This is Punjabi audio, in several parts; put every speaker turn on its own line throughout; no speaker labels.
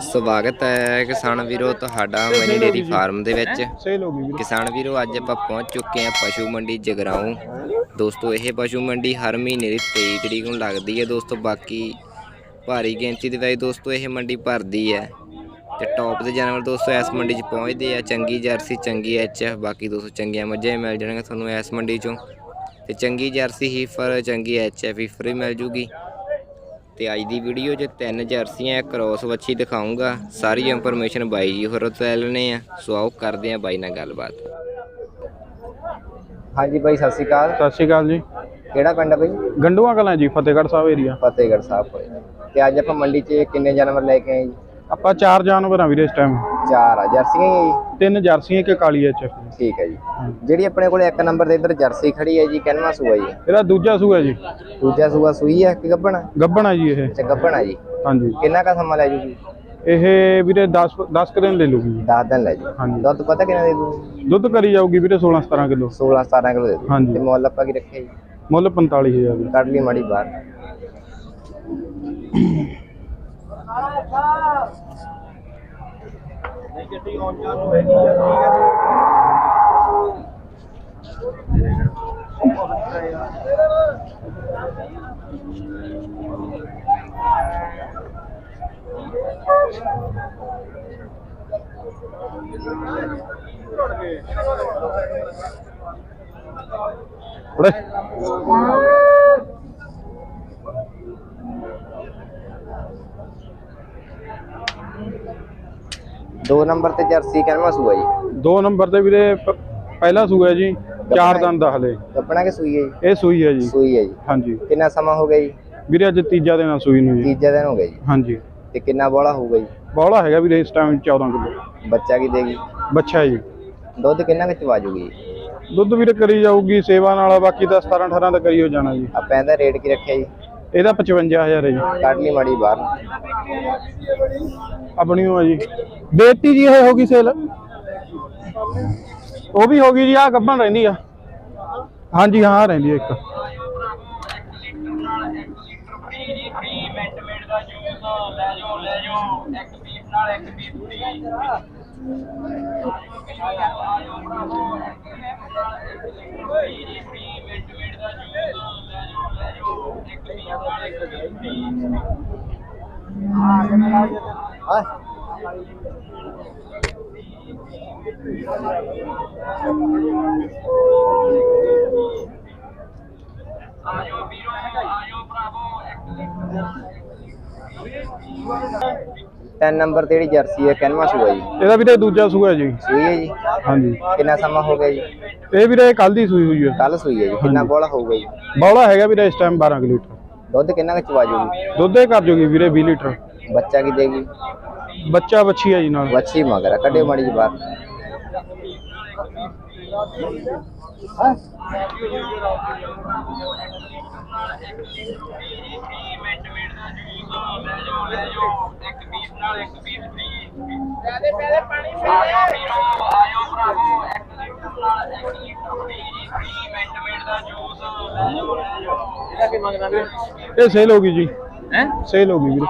ਸਵਾਗਤ ਹੈ ਕਿਸਾਨ ਵੀਰੋ ਤੁਹਾਡਾ ਮਨੀ ਡੇਰੀ ਫਾਰਮ ਦੇ ਵਿੱਚ।
ਹੋ?
ਕਿਸਾਨ ਵੀਰੋ ਅੱਜ ਆਪਾਂ ਪਹੁੰਚ ਚੁੱਕੇ ਹਾਂ ਪਸ਼ੂ ਮੰਡੀ ਜਗਰਾਉਂ। ਦੋਸਤੋ ਇਹ ਪਸ਼ੂ ਮੰਡੀ ਹਰ ਮਹੀਨੇ ਦੀ 23 ਤਰੀਕ ਨੂੰ ਲੱਗਦੀ ਹੈ ਦੋਸਤੋ ਬਾਕੀ ਭਾਰੀ ਗਿਣਤੀ ਦੇ ਵਿੱਚ ਦੋਸਤੋ ਇਹ ਮੰਡੀ ਭਰਦੀ ਹੈ। ਤੇ ਟੌਪ ਦੇ ਜਾਨਵਰ ਦੋਸਤੋ ਇਸ ਮੰਡੀ 'ਚ ਪਹੁੰਚਦੇ ਆ। ਚੰਗੀ ਜਰਸੀ ਚੰਗੀ ਐਚਐਫ ਬਾਕੀ ਦੋਸਤੋ ਚੰਗੀਆਂ ਮੱਝਾਂ ਮਿਲ ਜਾਣਗੀਆਂ ਤੁਹਾਨੂੰ ਇਸ ਮੰਡੀ 'ਚੋਂ। ਤੇ ਚੰਗੀ ਜਰਸੀ ਹੀਫਰ ਚੰਗੀ ਐਚਐਫ ਹੀਫਰ ਵੀ ਮਿਲ ਜੂਗੀ। ਤੇ ਅੱਜ ਦੀ ਵੀਡੀਓ 'ਚ ਤਿੰਨ ਜਰਸੀਆਂ ਇੱਕ ਕ੍ਰੋਸ ਵੱਛੀ ਦਿਖਾਉਂਗਾ ਸਾਰੀ ਇਨਫੋਰਮੇਸ਼ਨ ਬਾਈ ਜੀ ਹੋਰ ਤੋਂ ਲੈਣੇ ਆ ਸੋ ਆਓ ਕਰਦੇ ਆ ਬਾਈ ਨਾਲ ਗੱਲਬਾਤ। ਹਾਂਜੀ ਬਾਈ ਸਤਿ ਸ਼੍ਰੀ ਅਕਾਲ।
ਸਤਿ ਸ਼੍ਰੀ ਅਕਾਲ ਜੀ।
ਕਿਹੜਾ ਪਿੰਡ ਆ ਬਾਈ?
ਗੰਡੂਆਂ ਕਲਾਂ ਜੀ ਫਤਿਹਗੜ੍ਹ ਸਾਹਿਬ ਏਰੀਆ
ਫਤਿਹਗੜ੍ਹ ਸਾਹਿਬ। ਹੋਏ ਤੇ ਅੱਜ ਆਪਾਂ ਮੰਡੀ 'ਚ ਕਿੰਨੇ ਜਾਨਵਰ ਲੈ ਕੇ ਆਏ ਜੀ?
ਆਪਾਂ ਚਾਰ ਜਾਨਵਰ ਆ ਵੀਰੇ ਇਸ ਟਾਈਮ
ਚਾਰ ਆ ਜਰਸੀਆਂ ਹੀ ਜੀ?
ਤਿੰਨ ਜਰਸੀਆਂ ਇੱਕ ਕਾਲੀ ਐਚ ਐਫ
ਠੀਕ ਹੈ ਜੀ। ਜਿਹੜੀ ਆਪਣੇ ਕੋਲ ਇੱਕ ਨੰਬਰ ਦੇ ਇੱਧਰ ਜਰਸੀ ਖੜੀ ਹੈ ਜੀ ਕਿੰਨਵਾਂ ਸੂਆ ਜੀ?
ਇਹਦਾ ਦੂਜਾ ਸੂਆ ਜੀ।
ਦੂਜਾ ਸੂਆ ਸੂਈ ਹੈ ਕਿ ਗੱਬਣ
ਗੱਬਣ ਜੀ ਇਹ।
ਅੱਛਾ ਗੱਬਣ ਜੀ।
ਹਾਂਜੀ।
ਕਿੰਨਾ ਕਾ ਸਮਾਂ ਲੈ ਜੂਗੀ
ਇਹ ਵੀਰੇ 10 10 ਕੁ ਦਿਨ ਲੈ ਲੂਗੀ ਜੀ।
10 ਦਿਨ ਲੈ ਜੀ।
ਹਾਂਜੀ।
ਦੁੱਧ ਪਤਾ ਕਿੰਨਾ ਦੇ ਦੂਗੀ
ਦੁੱਧ ਕਰੀ ਜਾਊਗੀ ਵੀਰੇ 16 17 ਕਿਲੋ।
16 17 ਕਿਲੋ ਦੇ ਦੂ
ਹਾਂਜੀ।
ਤੇ ਮੁੱਲ ਆਪਾਂ ਕੀ ਰੱਖਿਆ ਜੀ?
ਮੁੱਲ 45000 ਜੀ।
ਕੱਢ ਲਈ ਮਾੜੀ ਬਾਹਰ।
ਗੱਡੀ ਆਉਣ ਜਾਣ ਨੂੰ ਹੈਗੀ ਆ ਠੀਕ ਹੈ What?
ਦੋ ਨੰਬਰ ਤੇ ਜਰਸੀ ਕਿੰਨਵਾਂ ਸੂਆ ਜੀ?
ਦੋ ਨੰਬਰ ਤੇ ਵੀਰੇ ਪ- ਪਹਿਲਾ ਸੂਆ ਜੀ ਚਾਰ ਦੰਦ ਦਾ ਹਲੇ।
ਗੱਬਣਾ ਕਿ ਸੂਈ ਹੈ ਜੀ?
ਇਹ ਸੂਈ ਹੈ ਜੀ।
ਸੂਈ ਹੈ ਜੀ।
ਹਾਂਜੀ।
ਕਿੰਨਾ ਸਮਾਂ ਹੋ ਗਿਆ ਜੀ?
ਵੀਰੇ ਅੱਜ ਤੀਜਾ ਦਿਨ ਆ ਸੂਈ ਨੂੰ ਜੀ।
ਤੀਜਾ ਦਿਨ ਹੋ ਗਿਆ ਜੀ।
ਹਾਂਜੀ।
ਤੇ ਕਿੰਨਾ ਬੋਲਾ ਹੋਊਗਾ ਜੀ?
ਬੌਲਾ ਹੈਗਾ ਵੀਰੇ ਇਸ ਟਾਈਮ 14 ਕਿਲੋ।
ਬੱਚਾ ਕੀ ਦੇਗੀ?
ਬੱਚਾ ਜੀ।
ਦੁੱਧ ਕਿੰਨਾ ਕੁ ਚਵਾ ਜੂਗੀ? ਜੀ
ਦੁੱਧ ਵੀਰੇ ਕਰੀ ਜਾਊਗੀ ਸੇਵਾ ਨਾਲ ਬਾਕੀ ਤਾਂ 17 18 ਦਾ ਕਰੀ ਹੋ ਜਾਣਾ ਜੀ।
ਆਪਾਂ ਇਹਦਾ ਰੇਟ ਕੀ ਰੱਖਿਆ ਜੀ?
ਇਹਦਾ 55000 ਹੈ ਜੀ।
ਕੱਢ ਲਈ ਮਾੜੀ ਬਾਹਰ।
ਆਪਣੀ ਆ ਜੀ। ਬੇਟੀ ਜੀ ਇਹ ਹੋ ਗਈ ਸੇਲ। ਉਹ ਵੀ ਹੋ ਗਈ ਜੀ ਆ ਗੱਭਣ ਰਹਿੰਦੀ ਆ। ਹਾਂਜੀ ਹਾਂ ਰਹਿੰਦੀ ਆ ਇੱਕ।
ਹਾਂ। ਤਿੰਨ ਨੰਬਰ ਤੇ ਜਿਹੜੀ ਜਰਸੀ ਹੈ ਕਿੰਨਵਾਂ ਸੂਆ ਜੀ?
ਇਹਦਾ ਵੀਰੇ ਦੂਜਾ ਸੂਆ ਜੀ।
ਸੂਈ ਹੈ ਜੀ?
ਹਾਂਜੀ।
ਕਿੰਨਾ ਸਮਾਂ ਹੋ ਗਿਆ ਜੀ?
ਇਹ ਵੀਰੇ ਕੱਲ ਦੀ ਸੂਈ ਹੋਈ ਹੈ।
ਕੱਲ ਸੂਈ ਹੈ ਜੀ। ਕਿੰਨਾ ਬੋਲਾ ਹੋਊਗਾ ਜੀ?
ਬੌਲਾ ਹੈਗਾ ਵੀਰੇ ਇਸ ਟਾਈਮ 12 ਕਿਲੋ ਲੀਟਰ।
ਦੁੱਧ ਕਿੰਨਾ ਕੁ ਚਵਾ ਜੂਗੀ
ਦੁੱਧ ਇਹ ਕਰ ਜੂਗੀ ਵੀਰੇ 20 ਲੀਟਰ।
ਬੱਚਾ ਕੀ ਦੇਗੀ
ਬੱਚਾ ਬੱਚੀ ਹੈ ਜੀ ਨਾਲ।
ਵੱਛੀ ਮਗਰ ਕੱਢਿਓ ਮਾੜੀ ਜੀ ਬਾਹਰ
ਇਹ ਸੇਲ ਹੋ ਗਈ ਜੀ।
ਹੈ?
ਸੇਲ ਹੋ ਗਈ ਵੀਰੇ।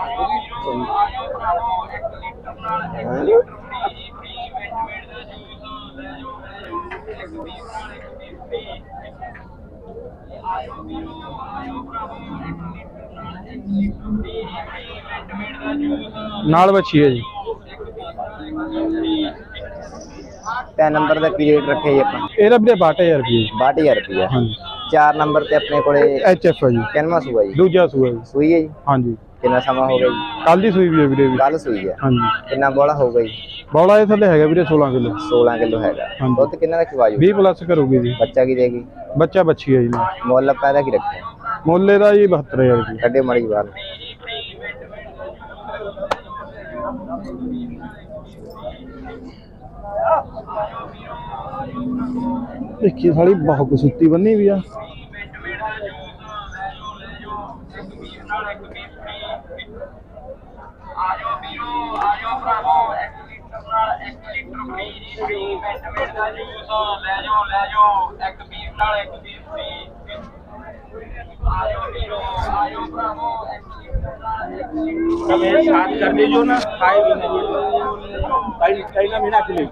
ਨਾਲ ਬੱਚੀ ਹੈ ਜੀ।
ਤਿੰਨ ਨੰਬਰ ਦਾ ਰੇਟ ਰੱਖਿਆ ਜੀ ਆਪਾਂ?
ਇਹਦਾ ਵੀਰੇ 62000 ਰੁਪਏ ਜੀ।
62000 ਰੁਪਇਆ
ਹਾਂਜੀ।
ਚਾਰ ਨੰਬਰ ਤੇ ਆਪਣੇ ਕੋਲੇ
ਐਚ ਐਫ ਹੈ ਜੀ।
ਕਿੰਨਵਾਂ ਸੂਆ ਜੀ।
ਦੂਜਾ ਸੂਆ ਜੀ।
ਸੂਈ ਹੈ ਜੀ?
ਹਾਂਜੀ।
ਕਿੰਨਾ ਸਮਾਂ ਹੋ ਗਿਆ ਜੀ?
ਕੱਲ ਦੀ ਸੂਈ ਵੀ ਹੈ ਵੀਰੇ ਵੀ।
ਕੱਲ ਸੂਈ ਹੈ।
ਹਾਂਜੀ।
ਕਿੰਨਾ ਬੋਲਾ ਹੋਊਗਾ ਜੀ?
ਬੌਲਾ ਇਹ ਥੱਲੇ ਹੈਗਾ ਵੀਰੇ 16 ਕਿਲੋ।
16 ਕਿਲੋ ਹੈਗਾ।
ਹਾਂਜੀ।
ਦੁੱਧ ਕਿੰਨਾ ਦਾ ਚਵਾ ਜੂ
20 ਪਲੱਸ ਕਰੂਗੀ ਜੀ।
ਬੱਚਾ ਕੀ ਦੇਗੀ?
ਬੱਚਾ ਬੱਚੀ ਹੈ ਜੀ। ਨਾਲ।
ਮੁੱਲ ਇਹਦਾ ਕੀ ਰੱਖਿਆ?
ਮੁੱਲ ਇਹਦਾ ਜੀ 72000 ਰੁਪਏ
ਕੱਢਿਓ ਮਾੜੀ ਜੀ ਬਾਹਰ।
ਦੇਖੀ ਸਾਲੀ ਬਹੁਤ ਸੁੱਤੀ ਬੰਨੀ ਵੀ ਆ।
não é comigo que Ajo Biro, Ajo Bravo, Equilibrar, Equilibro Miri, Free, Benjamin Dali, Uso, Lejo, Lejo, Equilibrar, Equilibro Free, Ajo Biro, Ajo Bravo,
તમે સાત કરી દેજો ને ફાઈવ ત્રણ મહિના થી લઈ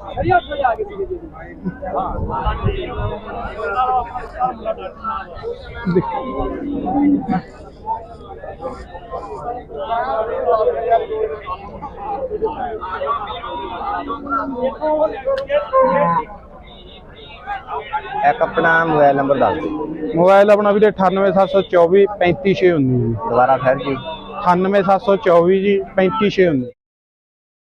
ਇੱਕ ਆਪਣਾ ਮੋਬਾਈਲ ਨੰਬਰ ਦੱਸ ਦਿਓ।
ਮੋਬਾਈਲ ਆਪਣਾ ਵੀਰੇ 98724 35619 ਜੀ।
ਦੁਬਾਰਾ ਫਿਰ ਜੀ।
98724 ਜੀ 35619